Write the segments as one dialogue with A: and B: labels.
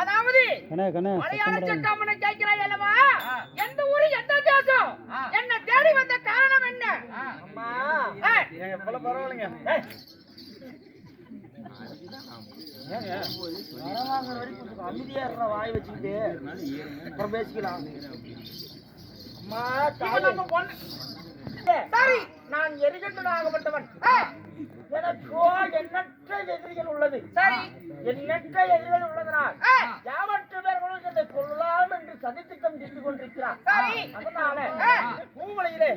A: அதாவது மலையாள சட்டாமனை கேட்கிறாய் அல்லவா? எந்த ஊரு எந்த தேசம்? என்ன தேடி வந்த காரணம் என்ன?
B: அம்மா. பரவாயில்லைங்க. அமைதியா வாய் வச்சுக்கிட்டு. அப்புறம் பேசிக்கலாம். அம்மா.
A: நம்ம பொண்ணு.
B: சரி. நான் எரிகண்டனாகப்பட்டவன் எனக்கோ எண்ணற்ற எதிரிகள் உள்ளது.
A: சரி.
B: எண்ணற்ற எதிரிகள் உள்ளதனால் யாவற்று பேர்களும் என்னை கொள்ளலாம் என்று சதித்திட்டம் செய்து கொண்டிருக்கிறார். அதனால. பூமலையிலே.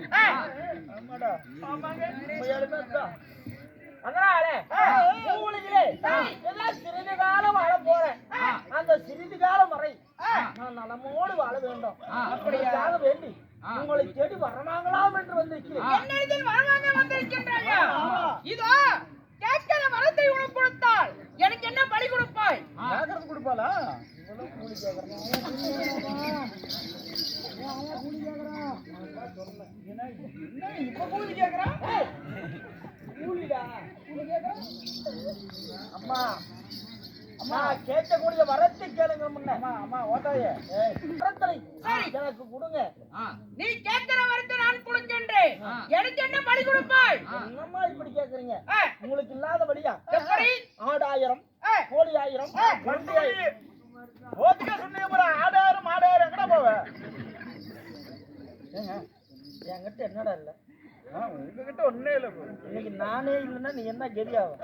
B: அதனால பூமலையிலே எல்லாம் சிறிது காலம் வாழ போறேன். அந்த சிறிது காலம் வரை நான் நலமோடு வாழ வேண்டும். அப்படியாக வேண்டி உங்களை தேடி வரமாங்களாம் என்று வந்திருக்கிறேன்.
A: என்னிடத்தில் வந்திருக்கின்றாயா? இதோ வரத்தை உனக்கு கொடுத்தால் எனக்கு என்ன பலி கொடுப்பாய்?
B: கேட்கறது கொடுப்பாளா? இப்ப கூலி கேக்குறான் கூலிடா? கூலி கேக்குறான் அம்மா. அம்மா கேட்கக்கூடிய வரத்தை கேளுங்க முன்ன. அம்மா அம்மா ஓட்டாயே வரத்தை எனக்கு கொடுங்க.
A: நீ கேட்கிற வரத்தை நான் கொடுக்கின்றேன் எனக்கு என்ன பலி கொடுப்பாய்?
B: என்னம்மா இப்படி கேக்குறீங்க? உங்களுக்கு இல்லாதபடியா
A: எப்படி?
B: ஆடாயிரம் கோழி ஆயிரம் வண்டி ஓத்துக்க சொன்னீங்க ஆடாயிரம் ஆடாயிரம் எங்கடா போவ? ஏங்க என்கிட்ட என்னடா இல்ல? உங்ககிட்ட ஒண்ணே இல்ல இன்னைக்கு நானே இல்லைன்னா நீ என்ன கெதியாகும்?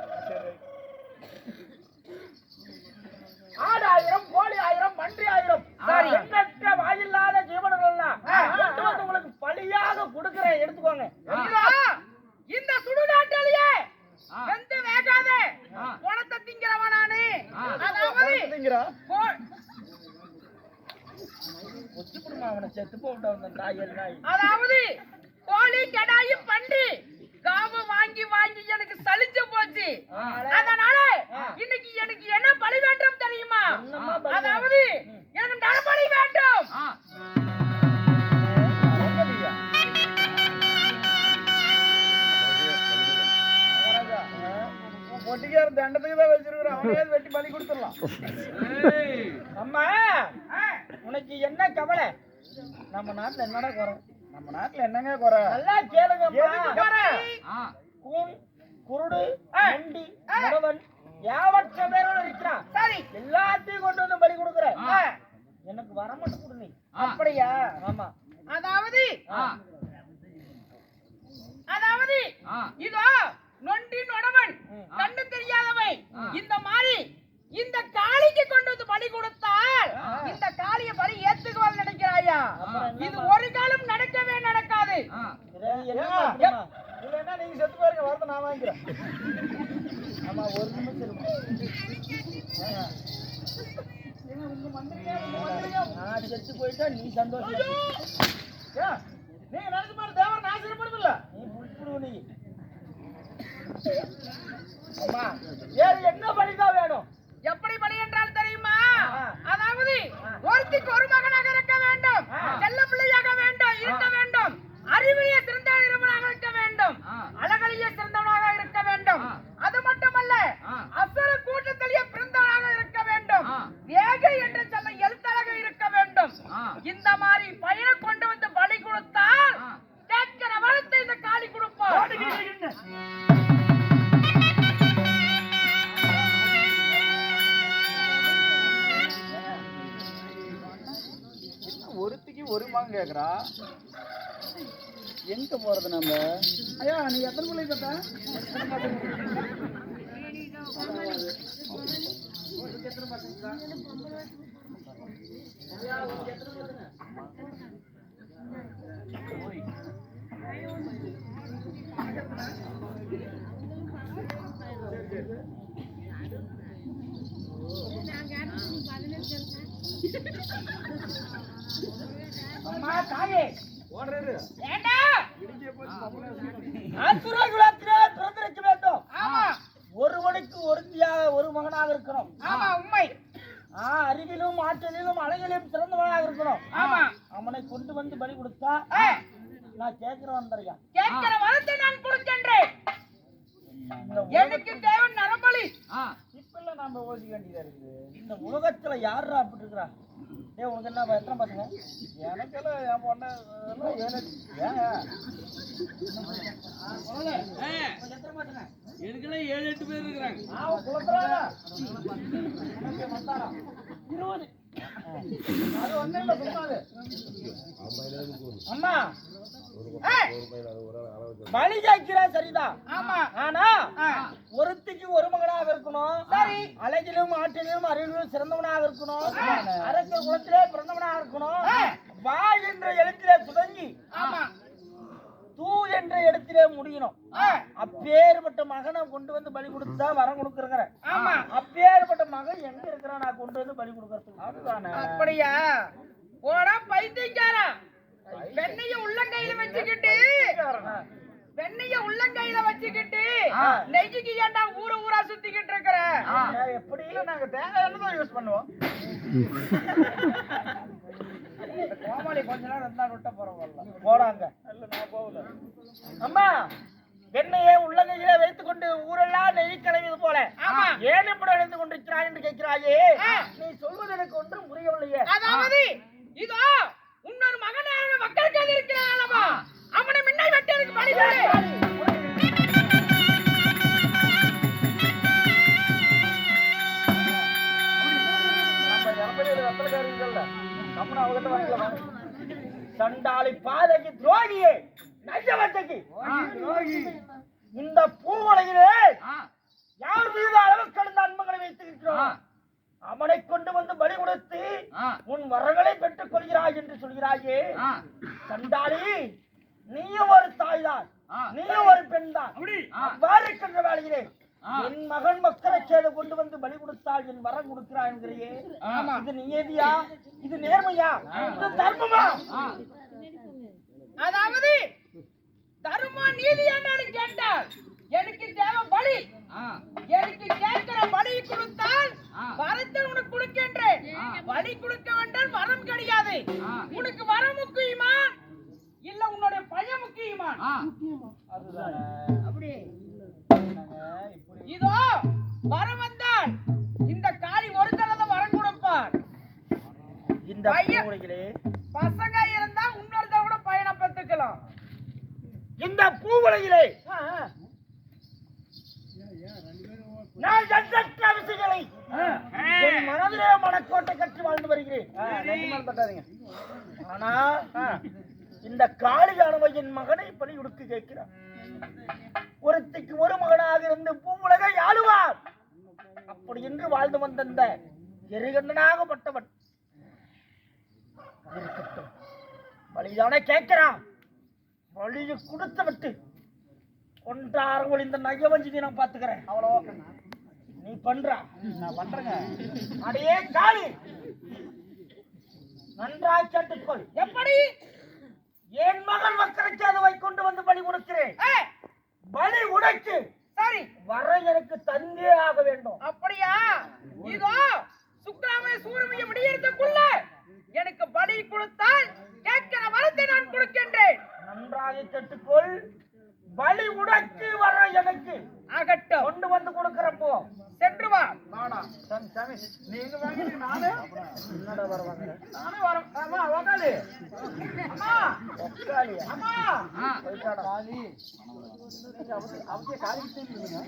B: ஆடாயிரம் கோழி ஆயிரம் மன்றி ஆயிரம்
A: சரி.
B: எண்ணற்ற வாயில்லாத ஜீவனங்கள் எல்லாம் கொண்டு வந்து உங்களுக்கு பலியாக கொடுக்குறேன். எடுத்துக்கோங்க.
A: இந்த சுடுகாட்டிலேயே வெந்து வேகாத குணத்தை அதாவது கோழி கடாயி பன்றி காவு வாங்கி வாங்கி எனக்கு சலிச்சு போச்சு. அதனால இன்னைக்கு எனக்கு என்ன பலி வேண்டும் தெரியுமா? அதாவது எனக்கு நரபலி வேண்டும்.
B: பொட்டிக்கார தண்டத்துக்கு தான் வச்சிருக்கிறோம் அவனே வெட்டி பலி கொடுத்துடலாம். அம்மா உனக்கு என்ன கவலை? நம்ம நாட்டுல என்னடா குறை? நம்ம நாட்டுல என்னங்க குறை? நல்லா கேளுங்க கூன் குருடு நண்டி முடவன் யாவற்ற பேரோட இருக்கிறான்.
A: சரி.
B: எல்லாத்தையும் கொண்டு வந்து பலி கொடுக்குறேன். எனக்கு வர மட்டும் கொடு நீ அப்படியா? ஆமா.
A: அதாவது அதாவது இதோ நொண்டி நொடவன் கண்ணு தெரியாதவை இந்த மாதிரி இந்த காளிக்கு கொண்டு வந்து பலி கொடுத்தால் இந்த காளிய பலி ஏத்துக்குவாள் நினைக்கிறாயா? இது ஒரு காலம் நடக்கவே நடக்காது?
B: இல்லைன்னா நீங்க செத்து போயிருங்க வரத நான் வாங்கிக்கிறேன். ஆமா ஒரு நிமிஷம் இருங்க. ஏங்க. நான் செத்து போயிட்டா நீ சந்தோஷம் நீங்க
A: ஒருத்திக்கு கேட்குறா
B: எங்க போறது நம்ம? ஐயா நீ எத்தனை பிள்ளை பெற்ற அம்மா தாயே ஓடுறது
A: வேண்டாம்
B: ஆசுர குலத்திலே பிறந்திருக்க வேண்டும்
A: ஆமா
B: ஒருவனுக்கு ஒருத்தியாக ஒரு மகனாக இருக்கணும்
A: ஆமா உண்மை
B: ஆ, அறிவிலும் ஆற்றலிலும் அழகிலும் சிறந்தவனாக இருக்கணும்.
A: ஆமா.
B: அவனை கொண்டு வந்து பலி கொடுத்தா. நான் கேட்கிறேன் வந்தறியா
A: கேட்கிற வரத்தை நான் கொடுக்கின்றேன் எனக்கு தேவன் நரபலி
B: இப்ப முதல்ல நாம யோசிக்க வேண்டியதா இருக்குது. இந்த உலகத்துல யாருடா அப்படி இருக்கிறா ஏ உனக்கு என்ன எத்தனை பசங்க? எனக்கெல்லாம் என் பொண்ணு ஏன்?
C: எனக்கெல்லாம் ஏழு எட்டு பேர் இருக்கிறாங்க.
B: அம்மா பலி கேட்கிறா சரிதான்
A: ஆமா
B: ஆனா ஒருத்திக்கு ஒரு மகனாக இருக்கணும்
A: சரி.
B: அழகிலும் ஆற்றிலும் அறிவிலும் சிறந்தவனாக இருக்கணும். அரச குலத்திலே பிறந்தவனாக இருக்கணும் வா என்ற எழுத்திலே துவங்கி
A: ஆமா
B: தூ என்ற இடத்திலே முடியணும்
A: ஆ,
B: அப்பேற்பட்ட மகனை கொண்டு வந்து பலி கொடுத்தா வரம் கொடுக்குறேங்கிற.
A: ஆமா.
B: அப்பேற்பட்ட மகன் எங்க இருக்கிறான்? நான் கொண்டு வந்து பலி கொடுக்கறதுக்கு. அதுதானே.
A: அப்படியா? போடா பைத்தியக்காரா. வெண்ணைய உள்ளங்கையில வச்சுக்கிட்டு வெண்ணைய உள்ளங்கையில வச்சுக்கிட்டு நெய்க்கு ஏன்டா ஊர ஊரா சுத்திக்கிட்டு இருக்கிற?
B: எப்படி? நாங்க தேங்காய் எண்ணெய் தான் யூஸ் பண்ணுவோம் கோமாளி கொஞ்ச நேரம் இருந்தா விட்ட பரவாயில்ல போறாங்க. இல்ல நான் போகல. அம்மா வெண்ணையை உள்ளங்கையில வைத்துக் கொண்டு ஊரெல்லாம் நெய் கலவியது போல.
A: ஆமா.
B: ஏன் இப்படி நடந்து கொண்டிருக்கிறாய் என்று கேட்கிறாயே. நீ சொல்வது எனக்கு ஒன்றும் புரியவில்லையே.
A: அதாவது இதோ இன்னொரு மகனான மக்களுக்கு அது இருக்கிறானமா அவனை முன்னாடி வெட்டி எனக்கு பலி கொடு.
B: நம்ம இளம்பெரியர் ரத்தனக்காரர்கள்ல, நம்மளும் அவகிட்ட வாங்கிக்கலாம். சண்டாளி பாதகி துரோகியே. இந்த பூவலையிலே யார் மீது அளவு கடந்த அன்பங்களை வைத்திருக்கிறோம்? அவனை கொண்டு வந்து பலி கொடுத்து உன் வரங்களை பெற்றுக் கொள்கிறாய் என்று சொல்கிறாயே. சண்டாளி நீயும் ஒரு தாய்தான். நீயும் ஒரு பெண்தான். அவ்வாறு இருக்கின்ற வேளையிலே என் மகன் மக்களை சேத கொண்டு வந்து பலி கொடுத்தால் என் வரம் கொடுக்கிறாய் என்கிறியே. இது நியதியா? இது நேர்மையா? இது தர்மமா?
A: அதாவது தர்ம நீதி என்னன்னு கேட்டால் எனக்கு தேவை பலி. எனக்கு கேட்கிற பலி கொடுத்தால் வரத்தை உனக்கு கொடுக்கின்றேன். பலி கொடுக்க வேண்டாம் வரம் கிடையாது. உனக்கு வரம் முக்கியமா இல்ல உன்னுடைய பையன் முக்கியமா
B: அதுதானே.
A: அப்படி. இதோ வரம் வந்தால் இந்த காளி ஒரு தடவை வரம் கொடுப்பார்.
B: இந்த
A: பையன். பசங்க இருந்தா இன்னொரு தடவை கூட பையனை பெத்துக்கலாம்
B: இந்த பூவுலகிலே நான் எண்ணற்ற விஷயங்களை என் மனதிலே மனக்கோட்டை கட்டி வாழ்ந்து வருகிறேன்? ஆனா இந்த காளியானவை என் மகனை பலி உடுக்கு கேட்கிறார். ஒருத்திக்கு ஒரு மகனாக இருந்து பூவுலகை ஆளுவார். அப்படி என்று வாழ்ந்து வந்த இந்த எரிகண்டனாகப்பட்டவன். பலிதானே கேட்கிறான். வழியை கொடுத்து விட்டு. ஒன்றார்கள் இந்த நயவஞ்சி நான் பாத்துக்கிறேன் அவ்வளோ நீ பண்ற. நான் பண்றேங்க. அடையே காளி. நன்றாய் கேட்டுக்கொள்.
A: எப்படி
B: என் மகன் மக்களுக்கு அதுவை கொண்டு வந்து பலி கொடுக்கிறேன்
A: ஏய்,
B: பலி உடைக்கு
A: சரி
B: வர எனக்கு தந்தே ஆக வேண்டும்
A: அப்படியா இதோ சுக்ராம சூரியமைய விடியறதுக்குள்ள எனக்கு பலி கொடுத்தால் கேட்கிற வரத்தை நான் கொடுக்கின்றேன்
B: நன்றாக கேட்டுக்கொள் பலி உடைக்கு வர எனக்கு
A: ஆகட்டும்
B: கொண்டு வந்து கொடுக்கிறப்போ
A: சென்று வா
B: நானா சாமி சாமி நீங்க வாங்குறீங்க நானே என்னடா வர வாங்குறேன் நானே வர ஆமா உக்காலி அம்மா. உக்காலி அம்மா போயிட்டாடா காலி அவசிய காலி தெரியுங்க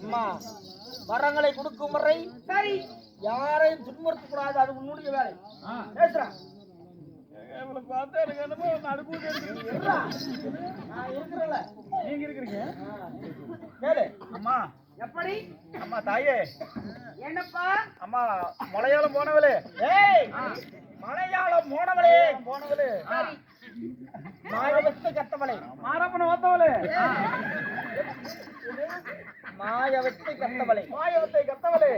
B: அம்மா வரங்களை கொடுக்கும் வரை
A: சரி.
B: யாரையும் துன்புறுத்த கூடாது அது உன்னுடைய வேலை. பேசுறேன் இவளை பார்த்தா எனக்கு என்னமோ நான் இருக்கிறேன்ல. நீங்க இருக்கிறீங்க? கேளு அம்மா.
A: எப்படி?
B: அம்மா தாயே.
A: என்னப்பா?
B: அம்மா மலையாளம் போனவளே. ஏய் மலையாளம் போனவளே. போனவளே. மாயவத்து கத்தவளே மாரப்பன ஓத்தவளே. மாயவத்தை கத்தவளே மாயவத்தை கத்தவளே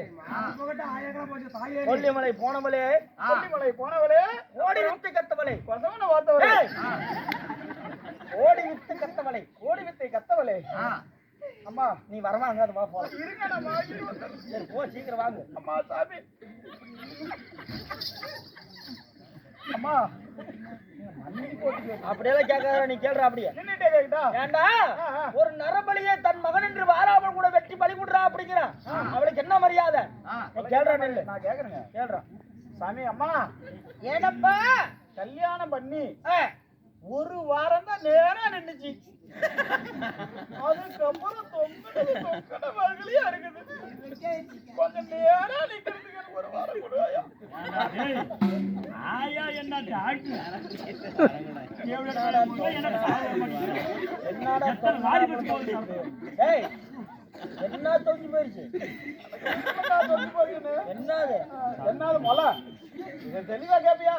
B: கொல்லிமலை போனவளே. கொல்லிமலை போனவளே. ஓடி வித்து கத்தவளே கொசவன ஓத்தவளே. ஓடி வித்து கத்தவளே ஓடி வித்தை கத்தவளே அம்மா நீ வரவாங்க அது வா இருங்க சரி போ சீக்கிரம் வாங்க. அம்மா சாமி. அம்மா அப்படியெல்லாம் கேட்காத நீ கேள்ற அப்படியே. ஏண்டா ஒரு நரபலியை தன் மகன் என்று வாராமல் கூட வெட்டி பலி கொடுறா அப்படிங்கிறான். அவளுக்கு என்ன மரியாதை? நீ கேள்றா நெல்லு. நான் கேக்குறேங்க கேள்றான் சாமி அம்மா.
A: ஏனப்பா?
B: கல்யாணம் பண்ணி
A: ஆ,
B: ஒரு வாரம் தான் நேரா நின்னுச்சு. அதுக்கப்புறம் தொங்கட தொங்கட மகளியா இருக்குது. கொஞ்சம் நேரா நிக்கிறதுக்கு எனக்கு ஒரு வாரம் கொடுவாயா
C: ஆயா. என்ன டாக்டர்?
B: என்னடா? ஏய் என்ன தொங்கி போயிருச்சு? என்னது? என்னது இதை தெளிவா கேப்பியா?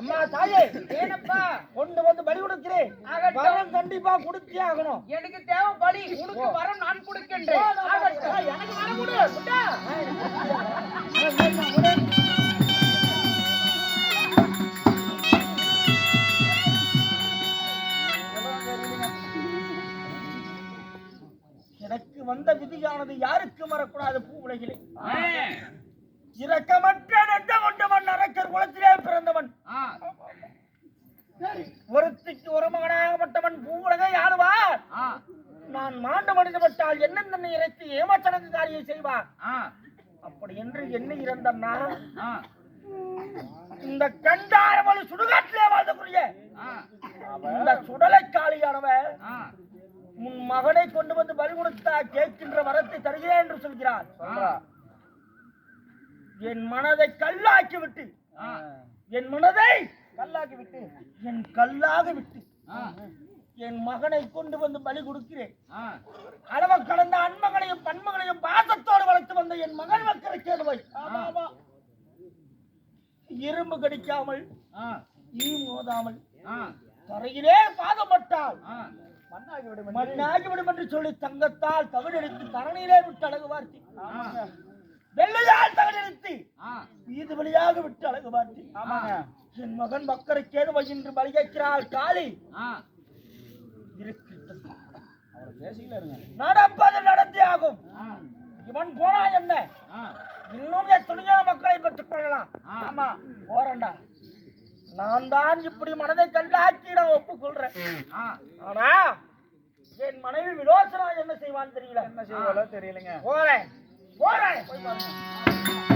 B: அம்மா தாயே
A: ஏனப்பா?
B: கொண்டு வந்து பலி கொடுக்கிறேன். வரம் கண்டிப்பா கொடுத்தே ஆகணும்.
A: எனக்கு தேவை பலி உனக்கு வரம் நான் கொடுக்கின்றேன்.
B: எனக்கு வர கொடு விதியானது யாருக்கும் வரக்கூடாது பூ உலகிலே. இரக்கமற்ற நெஞ்ச கொண்டவன் அரக்கர் குலத்திலே பிறந்தவன். ஒருத்திக்கு ஒரு மகனாகப்பட்டவன் பூ உலகை ஆளுவார். நான் மாண்டு மனிதப்பட்டால் என்ன தன்னை இறைத்து ஏமாற்றனக்கு காரியம் செய்வார்? அப்படி என்று எண்ணி இறந்தன்னா இந்த கண்டாரவள் சுடுகாட்டிலே வாழ்ந்தக்கூடிய இந்த சுடலை காளியானவன் உன் மகனை கொண்டு வந்து பலி கொடுத்தா கேட்கின்ற வரத்தை தருகிறேன் என்று சொல்கிறார் என் மனதை கல்லாக்கி விட்டு என் மனதை கல்லாக்கி விட்டு என் கல்லாக விட்டு. என் மகனை கொண்டு வந்து பலி கொடுக்கிறேன். அளவு கடந்த அன்மகனையும் பன்மகனையும் பாசத்தோடு வளர்த்து வந்த என் மகன் மக்களுக்கு ஏதுவை இரும்பு கடிக்காமல் ஈ மோதாமல் தரையிலே பாதப்பட்டால் மண்ணாகிவிடும் என்று. சொல்லி தங்கத்தால் தவிடெடுத்து தரணியிலே விட்டு அழகு வார்த்தி வெள்ளையால் தவிடெடுத்து வீது வழியாக விட்டு அழகு வார்த்தி என் மகன் மக்கரை கேதுவை என்று பலி கேட்கிறாள். காளி. நடப்பது நடந்தே ஆகும் இவன் போனா என்ன? இன்னும் எத்தனையோ மக்களை பெற்றுக் கொள்ளலாம். ஆமா போறேன்டா. நான் தான் இப்படி மனதை கண்டாக்கி நான் ஒப்புக்கொள்றேன் ஆனா என் மனைவி விலோசனா என்ன செய்வான்னு தெரியல. என்ன செய்வாலோ தெரியலங்க. போறேன். போறேன்.